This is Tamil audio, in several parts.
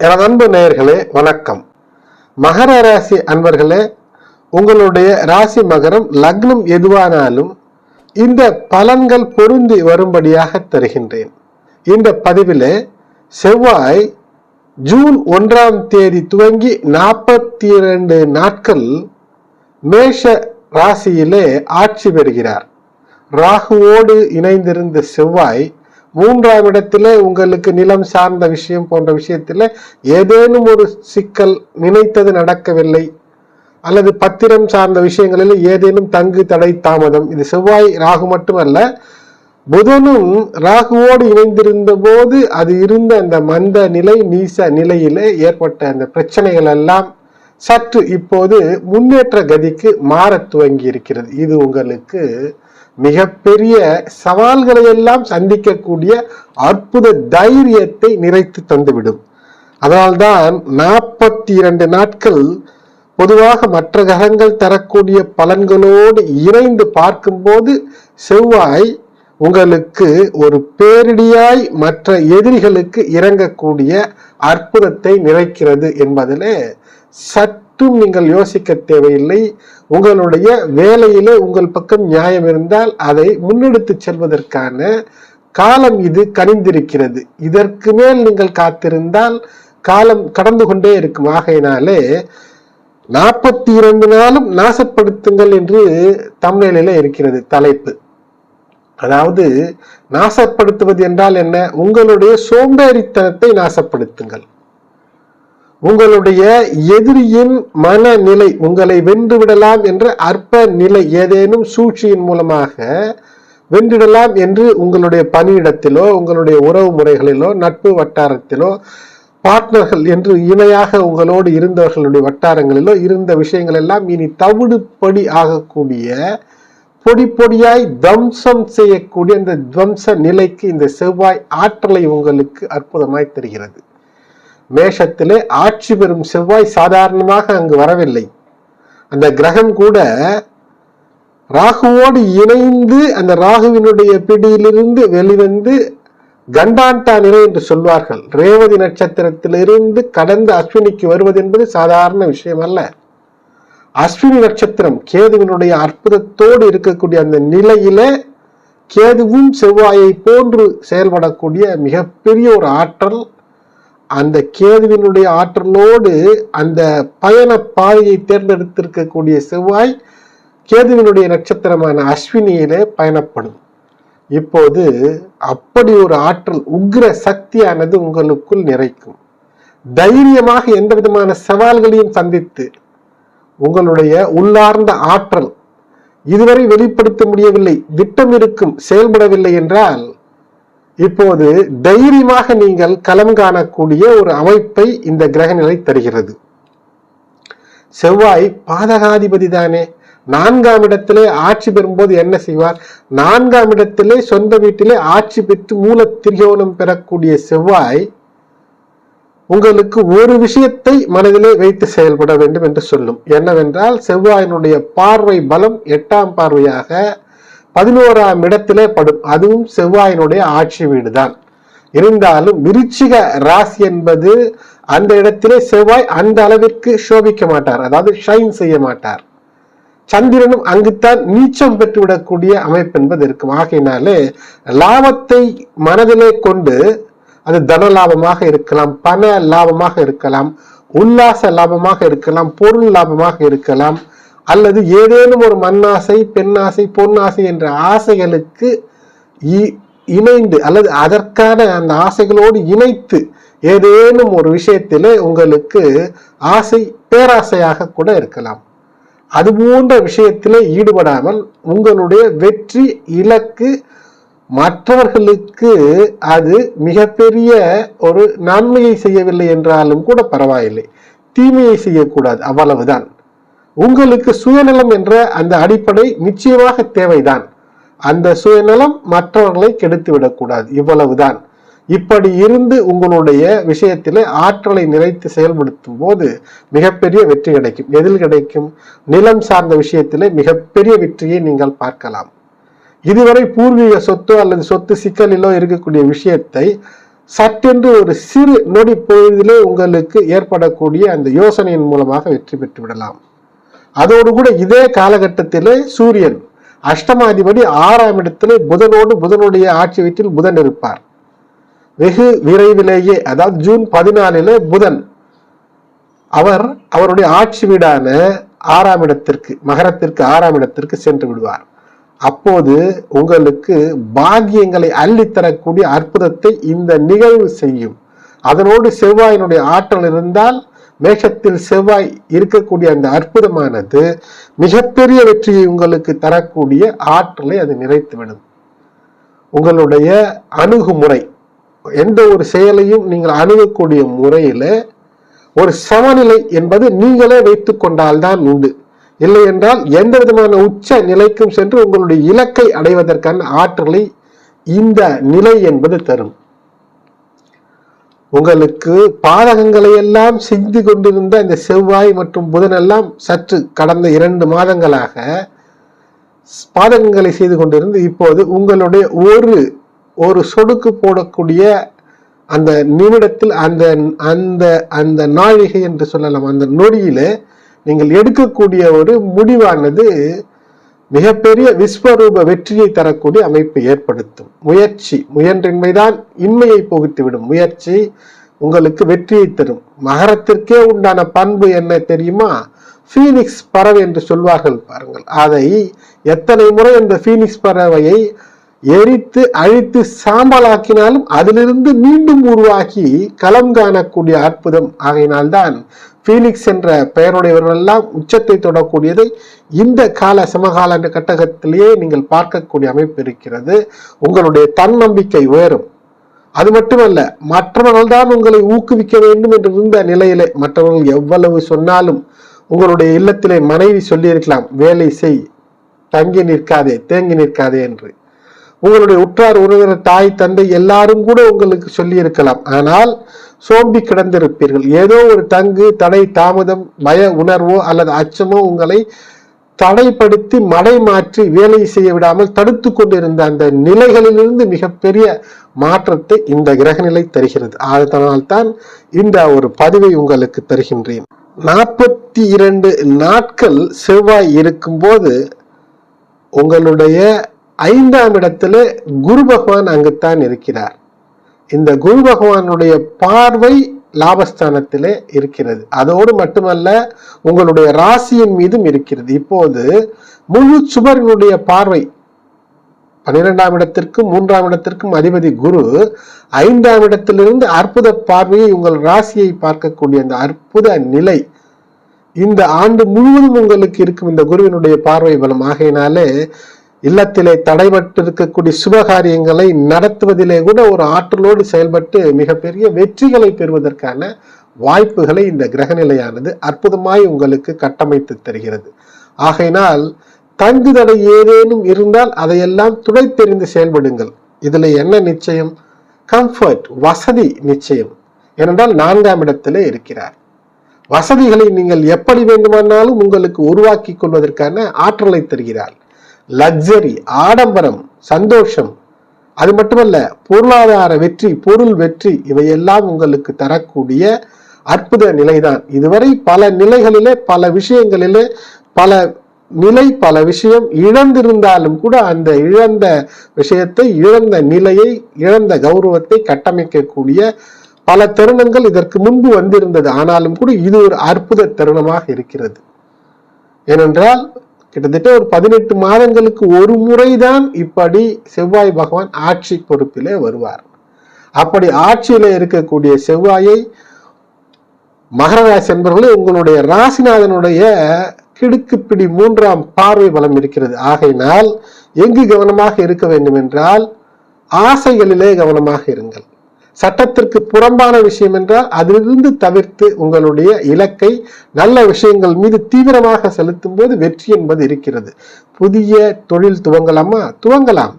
எனது அன்பு நேயர்களே வணக்கம். மகர ராசி அன்பர்களே உங்களுடைய ராசி மகரம் லக்னம் எதுவானாலும் இந்த பலன்கள் பொருந்தி வரும்படியாக தருகின்றேன். இந்த பதிவிலே செவ்வாய் ஜூன் ஒன்றாம் தேதி துவங்கி நாற்பத்தி இரண்டு நாட்கள் மேஷ ராசியிலே ஆட்சி பெறுகிறார். ராகுவோடு இணைந்திருந்த செவ்வாய் மூன்றாம் இடத்திலே உங்களுக்கு நிலம் சார்ந்த விஷயம் போன்ற விஷயத்தில் ஏதேனும் ஒரு சிக்கல் நினைத்தது நடக்கவில்லை. அல்லது பத்திரம் சார்ந்த விஷயங்களில் ஏதேனும் தங்கு தடை தாமதம். இது செவ்வாய் ராகு மட்டுமல்ல. புதனும் ராகுவோடு இணைந்திருந்த போது அது இருந்த அந்த மந்த நிலை நீச நிலையிலே ஏற்பட்ட அந்த பிரச்சனைகள் எல்லாம் சற்று இப்போது முன்னேற்ற கதிக்கு மாறத் துவங்கி இருக்கிறது இது உங்களுக்கு மிகப்பெரிய சவால்களை எல்லாம் சந்திக்கக்கூடிய அற்புத தைரியத்தை நிறைத்து தந்துவிடும். அதனால்தான் நாற்பத்தி இரண்டு நாட்கள் பொதுவாக மற்ற கிரகங்கள் தரக்கூடிய பலன்களோடு இணைந்து பார்க்கும்போது செவ்வாய் உங்களுக்கு ஒரு பேரிடியாய் மற்ற எதிரிகளுக்கு இறங்கக்கூடிய அற்புதத்தை நிறைக்கிறது என்பதிலே சற்றும் நீங்கள் யோசிக்க தேவையில்லை. உங்களுடைய வேலையிலே உங்கள் பக்கம் நியாயம் இருந்தால் அதை முன்னெடுத்து செல்வதற்கான காலம் இது கனிந்திருக்கிறது. இதற்கு மேல் நீங்கள் காத்திருந்தால் காலம் கடந்து கொண்டே இருக்கும். ஆகையினாலே நாற்பத்தி இரண்டு நாளும் நாசப்படுத்துங்கள் என்று தமிழிலே இருக்கிறது தலைப்பு. அதாவது நாசப்படுத்துவது என்றால் என்ன? உங்களுடைய சோம்பேறித்தனத்தை நாசப்படுத்துங்கள். உங்களுடைய எதிரியின் மனநிலை உங்களை வென்று விடலாம் என்ற அற்ப நிலை ஏதேனும் சூழ்ச்சியின் மூலமாக வென்றிடலாம் என்று உங்களுடைய பணியிடத்திலோ உங்களுடைய உறவு முறைகளிலோ நட்பு வட்டாரத்திலோ பார்ட்னர்கள் என்று இணையாக உங்களோடு இருந்தவர்களுடைய வட்டாரங்களிலோ இருந்த விஷயங்கள் எல்லாம் இனி தவிடுபடி ஆகக்கூடிய பொடி பொடியாய் தம்சம் செய்யக்கூடிய இந்த துவம்ச நிலைக்கு இந்த செவ்வாய் ஆற்றலை உங்களுக்கு அற்புதமாய் தெரிகிறது. மேஷத்திலே ஆட்சி பெறும் செவ்வாய் சாதாரணமாக அங்கு வரவில்லை. அந்த கிரகம் கூட ராகுவோடு இணைந்து அந்த ராகுவினுடைய பிடியிலிருந்து வெளிவந்து கண்டாண்டா நிலை என்று சொல்வார்கள். ரேவதி நட்சத்திரத்திலிருந்து கடந்த அஸ்வினிக்கு வருவது என்பது சாதாரண விஷயம் அல்ல அஸ்வினி நட்சத்திரம் கேதுவினுடைய அற்புதத்தோடு இருக்கக்கூடிய அந்த நிலையில கேதுவும் செவ்வாயை போன்று செயல்படக்கூடிய மிகப்பெரிய ஒரு ஆற்றல் அந்த கேதுவினுடைய ஆற்றலோடு அந்த பயண பாதையை தேர்ந்தெடுத்திருக்கக்கூடிய செவ்வாய் கேதுவினுடைய நட்சத்திரமான அஸ்வினியிலே பயணப்படும். இப்போது அப்படி ஒரு ஆற்றல் உக்ர சக்தியானது உங்களுக்குள் நிறைக்கும். தைரியமாக எந்த விதமான சவால்களையும் சந்தித்து உங்களுடைய உள்ளார்ந்த ஆற்றல் இதுவரை வெளிப்படுத்த முடியவில்லை திட்டம் இருக்கும் செயல்படவில்லை என்றால் இப்போது தைரியமாக நீங்கள் களம் காணக்கூடிய ஒரு அமைப்பை இந்த கிரக நிலை தருகிறது. செவ்வாய் பாதகாதிபதி தானே. நான்காம் இடத்திலே ஆட்சி பெறும்போது என்ன செய்வார்? நான்காம் இடத்திலே சொந்த வீட்டிலே ஆட்சி பெற்று மூல திரியோணம் பெறக்கூடிய செவ்வாய் உங்களுக்கு ஒரு விஷயத்தை மனதிலே வைத்து செயல்பட வேண்டும் என்று சொல்லும். என்னவென்றால் செவ்வாயினுடைய பார்வை பலம் எட்டாம் பார்வையாக பதினோராம் இடத்திலே படும். அதுவும் செவ்வாயினுடைய ஆட்சி வீடு தான் இருந்தாலும் விருச்சிக ராசி என்பது அந்த இடத்திலே செவ்வாய் அந்த அளவிற்கு சோபிக்க மாட்டார். அதாவது ஷைன் செய்ய மாட்டார். சந்திரனும் அங்குத்தான் நீச்சம் பெற்றுவிடக்கூடிய அமைப்பு என்பது இருக்கும். ஆகையினாலே லாபத்தை மனதிலே கொண்டு அது தன லாபமாக இருக்கலாம் பண லாபமாக இருக்கலாம் உல்லாச லாபமாக இருக்கலாம் பொருள் லாபமாக இருக்கலாம் அல்லது ஏதேனும் ஒரு மண்ணாசை பெண்ணாசை பொன்னாசை என்ற ஆசைகளுக்கு இணைந்து அல்லது அதற்கான அந்த ஆசைகளோடு இணைத்து ஏதேனும் ஒரு விஷயத்திலே உங்களுக்கு ஆசை பேராசையாக கூட இருக்கலாம். அது போன்ற விஷயத்திலே ஈடுபடாமல் உங்களுடைய வெற்றி இலக்கு மற்றவர்களுக்கு அது மிகப்பெரிய ஒரு நன்மையை செய்யவில்லை என்றாலும் கூட பரவாயில்லை. தீமையை செய்யக்கூடாது அவ்வளவுதான். உங்களுக்கு சுயநலம் என்ற அந்த அடிப்படை நிச்சயமாக தேவைதான். அந்த சுயநலம் மற்றவர்களை கெடுத்து விடக்கூடாது இவ்வளவுதான். இப்படி இருந்து உங்களுடைய விஷயத்திலே ஆற்றலை நிறைத்து செயல்படுத்தும் போது மிகப்பெரிய வெற்றி கிடைக்கும். எதில் கிடைக்கும்? நிலம் சார்ந்த விஷயத்திலே மிகப்பெரிய வெற்றியை நீங்கள் பார்க்கலாம். இதுவரை பூர்வீக சொத்தோ அல்லது சொத்து சிக்கலிலோ இருக்கக்கூடிய விஷயத்தை சட்டென்று ஒரு சிறு நொடி பொழுதிலே உங்களுக்கு ஏற்படக்கூடிய அந்த யோசனையின் மூலமாக வெற்றி பெற்று விடலாம் அதோடு கூட இதே காலகட்டத்திலே சூரியன் அஷ்டமாதிபதி ஆறாம் இடத்திலே புதனோடு புதனுடைய ஆட்சி வீட்டில் புதன் இருப்பார். வெகு விரைவிலேயே அதாவது ஜூன் பதினாலில் புதன் அவர் அவருடைய ஆட்சி வீடான ஆறாம் இடத்திற்கு மகரத்திற்கு ஆறாம் இடத்திற்கு சென்று விடுவார். அப்போது உங்களுக்கு பாக்கியங்களை அள்ளித்தரக்கூடிய அற்புதத்தை இந்த நிகழ்வு செய்யும். அதனோடு செவ்வாயினுடைய ஆற்றல் இருந்தால் மேஷத்தில் செவ்வாய் இருக்கக்கூடிய அந்த அற்புதமானது மிகப்பெரிய வெற்றியை உங்களுக்கு தரக்கூடிய ஆற்றலை அது நிறைத்துவிடும். உங்களுடைய அணுகுமுறை எந்த ஒரு செயலையும் நீங்கள் அணுகக்கூடிய முறையில ஒரு சமநிலை என்பது நீங்களே வைத்து கொண்டால்தான் உண்டு. இல்லை என்றால் எந்த விதமான உச்ச நிலைக்கும் சென்று உங்களுடைய இலக்கை அடைவதற்கான ஆற்றலை இந்த நிலை என்பது தரும். உங்களுக்கு பாதகங்களை எல்லாம் செய்து கொண்டிருந்த இந்த செவ்வாய் மற்றும் புதன் எல்லாம் சற்று கடந்த இரண்டு மாதங்களாக பாதகங்களை செய்து கொண்டிருந்து இப்போது உங்களுடைய ஒரு ஒரு சொடுக்கு போடக்கூடிய அந்த நிமிடத்தில் அந்த அந்த அந்த நாழிகை என்று சொல்லலாம் அந்த நொடியில நீங்கள் எடுக்கக்கூடிய ஒரு முடிவானது மிகப்பெரிய விஸ்வரூப வெற்றியை தரக்கூடிய அமைப்பு ஏற்படுத்தும். முயற்சி முயன்றின்மைதான் இன்மையை புகுத்திவிடும். முயற்சி உங்களுக்கு வெற்றியை தரும். மகரத்திற்கே உண்டான பண்பு என்ன தெரியுமா? ஃபீனிக்ஸ் பறவை என்று சொல்வார்கள் பாருங்கள். அதை எத்தனை முறை அந்த ஃபீனிக்ஸ் பறவையை எரித்து அழித்து சாம்பலாக்கினாலும் அதிலிருந்து மீண்டும் உருவாகி களம் காணக்கூடிய அற்புதம். ஆகையினால்தான் ஃபீனிக்ஸ் என்ற பெயருடையவர்கள் எல்லாம் உச்சத்தை தொடக்கூடியதை. இந்த கால சமகால கட்டகத்திலேயே நீங்கள் பார்க்கக்கூடிய அமைப்பு இருக்கிறது. உங்களுடைய தன்னம்பிக்கை உயரும். அது மட்டுமல்ல மற்றவர்கள் தான் உங்களை ஊக்குவிக்க வேண்டும் என்று இருந்த நிலையிலே மற்றவர்கள் எவ்வளவு சொன்னாலும் உங்களுடைய இல்லத்திலே மனைவி சொல்லியிருக்கலாம் வேலை செய் தங்கி நிற்காதே தேங்கி நிற்காதே என்று. உங்களுடைய உற்றார் உறவினர் தாய் தந்தை எல்லாரும் கூட உங்களுக்கு சொல்லி இருக்கலாம் ஆனால் சோம்பி கிடந்திருப்பீர்கள். ஏதோ ஒரு தங்கு தடை தாமதம் பய உணர்வோ அல்லது அச்சமோ உங்களை தடைப்படுத்தி மடை மாற்றி வேலை செய்ய விடாமல் தடுத்து கொண்டிருந்த அந்த நிலைகளிலிருந்து மிகப்பெரிய மாற்றத்தை இந்த கிரகநிலை தருகிறது. அதனால்தான் இந்த ஒரு பதிவை உங்களுக்கு தருகின்றேன். நாற்பத்தி இரண்டு நாட்கள் செவ்வாய் இருக்கும்போது உங்களுடைய ஐந்தாம் இடத்துல குரு பகவான் அங்குத்தான் இருக்கிறார். இந்த குரு பகவானுடைய பார்வை லாபஸ்தானத்திலே இருக்கிறது. அதோடு மட்டுமல்ல உங்களுடைய ராசியின் மீதும் இருக்கிறது. இப்போது முழு சுபரினுடைய பார்வை பன்னிரெண்டாம் இடத்திற்கும் மூன்றாம் இடத்திற்கும் அதிபதி குரு ஐந்தாம் இடத்திலிருந்து அற்புத பார்வையை உங்கள் ராசியை பார்க்கக்கூடிய அந்த அற்புத நிலை இந்த ஆண்டு முழுவதும் உங்களுக்கு இருக்கும் இந்த குருவினுடைய பார்வை பலம். ஆகையினாலே இல்லத்திலே தடைபட்டிருக்கக்கூடிய சுபகாரியங்களை நடத்துவதிலே கூட ஒரு ஆற்றலோடு செயல்பட்டு மிகப்பெரிய வெற்றிகளை பெறுவதற்கான வாய்ப்புகளை இந்த கிரகநிலையானது அற்புதமாய் உங்களுக்கு கட்டமைத்து தருகிறது. ஆகையினால் தங்கு தடை ஏதேனும் இருந்தால் அதையெல்லாம் துடைத்தெறிந்து செயல்படுங்கள். இதுல என்ன நிச்சயம்? கம்ஃபர்ட் வசதி நிச்சயம். ஏனென்றால் நான்காம் இடத்திலே இருக்கிறார். வசதிகளை நீங்கள் எப்படி வேண்டுமானாலும் உங்களுக்கு உருவாக்கி கொள்வதற்கான ஆற்றலை தருகிறார். லக்ஸரி ஆடம்பரம் சந்தோஷம். அது மட்டுமல்ல பொருளாதார வெற்றி பொருள் வெற்றி இவையெல்லாம் உங்களுக்கு தரக்கூடிய அற்புத நிலைதான். இதுவரை பல நிலைகளிலே பல விஷயங்களிலே பல நிலை பல விஷயம் இழந்திருந்தாலும் கூட அந்த இழந்த விஷயத்தை இழந்த நிலையை இழந்த கௌரவத்தை கட்டமைக்கக்கூடிய பல தருணங்கள் இதற்கு முன்பு வந்திருந்தது. ஆனாலும் கூட இது ஒரு அற்புத தருணமாக இருக்கிறது. ஏனென்றால் கிட்டத்தட்ட ஒரு பதினெட்டு மாதங்களுக்கு ஒரு முறைதான் இப்படி செவ்வாய் பகவான் ஆட்சி பொறுப்பிலே வருவார். அப்படி ஆட்சியில இருக்கக்கூடிய செவ்வாயை மகர ராசி என்பவர்களே உங்களுடைய ராசிநாதனுடைய கிடுக்குப்பிடி மூன்றாம் பார்வை பலம் இருக்கிறது. ஆகையினால் எங்கு கவனமாக இருக்க வேண்டும் என்றால் ஆசைகளிலே கவனமாக இருங்கள். சட்டத்திற்கு புறம்பான விஷயம் என்றால் அதிலிருந்து தவிர்த்து உங்களுடைய இலக்கை நல்ல விஷயங்கள் மீது தீவிரமாக செலுத்தும் போது வெற்றி என்பது இருக்கிறது. புதிய தொழில் துவங்கலாமா? துவங்கலாம்.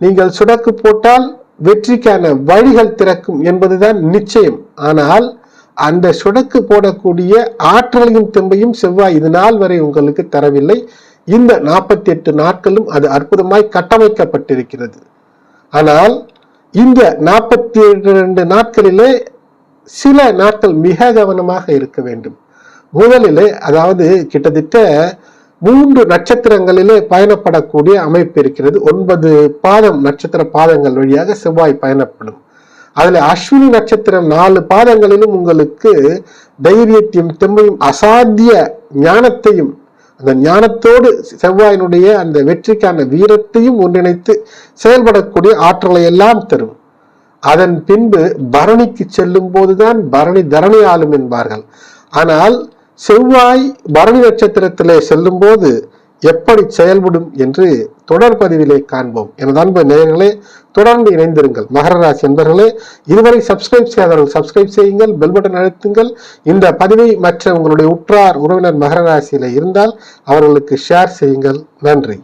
நீங்கள் சுடக்கு போட்டால் வெற்றிக்கான வழிகள் திறக்கும் என்பதுதான் நிச்சயம். ஆனால் அந்த சுடக்கு போடக்கூடிய ஆற்றலையும் தெம்பையும் செவ்வாய் இது நாள் வரை உங்களுக்கு தரவில்லை. இந்த நாற்பத்தி எட்டு நாட்களும் அது அற்புதமாய் கட்டமைக்கப்பட்டிருக்கிறது. ஆனால் இந்த நாற்பத்தி இரண்டு நாட்களிலே சில நாட்கள் மிக கவனமாக இருக்க வேண்டும். முதலிலே அதாவது கிட்டத்தட்ட மூன்று நட்சத்திரங்களிலே பயணப்படக்கூடிய அமைப்பு இருக்கிறது. ஒன்பது பாதம் நட்சத்திர பாதங்கள் வழியாக செவ்வாய் பயணப்படும். அதில் அஸ்வினி நட்சத்திரம் நாலு பாதங்களிலும் உங்களுக்கு தைரியத்தையும் தெம்மையும் அசாத்திய ஞானத்தையும் அந்த ஞானத்தோடு செவ்வாயினுடைய அந்த வெற்றிக்கான வீரத்தையும் ஒன்றிணைத்து செயல்படக்கூடிய ஆற்றலை எல்லாம் தரும். அதன் பின்பு பரணிக்கு செல்லும் போதுதான் பரணி தரணி ஆளும் என்பார்கள். ஆனால் செவ்வாய் பரணி நட்சத்திரத்திலே செல்லும் போது எப்படி செயல்படும் என்று தொடர் பதிவிலே காண்போம். எனது அன்பு நேயர்களே தொடர்ந்து இணைந்திருங்கள். மகர ராசி என்பர்களே இதுவரை சப்ஸ்கிரைப் செய்யாதவர்கள் சப்ஸ்கிரைப் செய்யுங்கள் பெல் பட்டன் அழுத்துங்கள். இந்த பதிவை மற்ற உங்களுடைய உற்றார் உறவினர் மகர ராசியில இருந்தால் அவர்களுக்கு ஷேர் செய்யுங்கள். நன்றி.